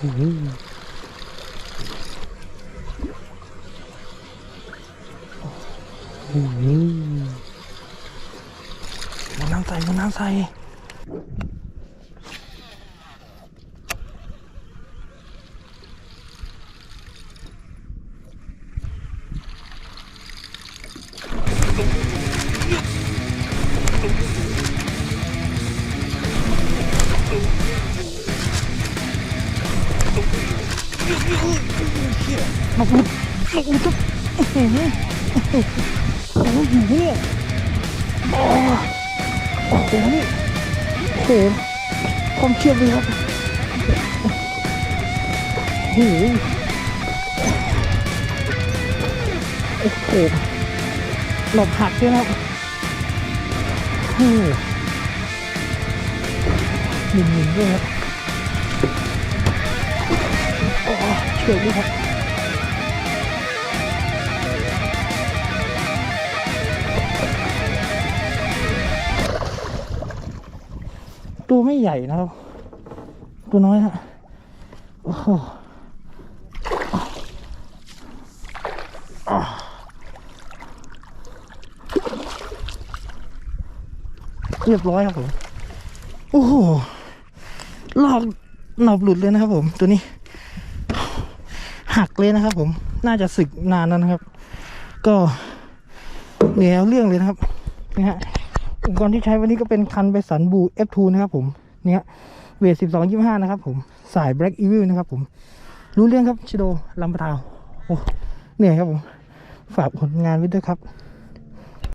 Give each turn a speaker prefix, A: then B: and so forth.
A: มันน้ำใสมันน้ำใส นกหลุดนกหลุดครับโอ้โหโอ้โหอยู่เนี่ยโอ้โอ้โหนี่โอ้โหความเชื่อมเลยครับโอ้โหโอ้โหหลบหักด้วยนะครับโอ้โหหมุนๆด้วยครับ เชื่อมด้วยครับตัวไม่ใหญ่นะครับ ตัวน้อยนะโอ้โหเรียบร้อยครับผม โอ้โห ลอกหนอบหลุดเลยนะครับผม ตัวนี้ หักเลยนะครับ ผมน่าจะสึกนานแล้วนะครับ ก็เหนียวเรื่องเลยนะครับนี่ฮะอุปกรณ์ที่ใช้วันนี้ก็เป็นคันไปสันบู F2 นะครับผมเนี่ยเวทสิบสองยี่ห้านะครับผมสาย Black Evil นะครับผมรู้เรื่องครับชิโดลำปะทาวโอ้เหนื่อยครับผมฝากผลงานไว้ด้วยครับ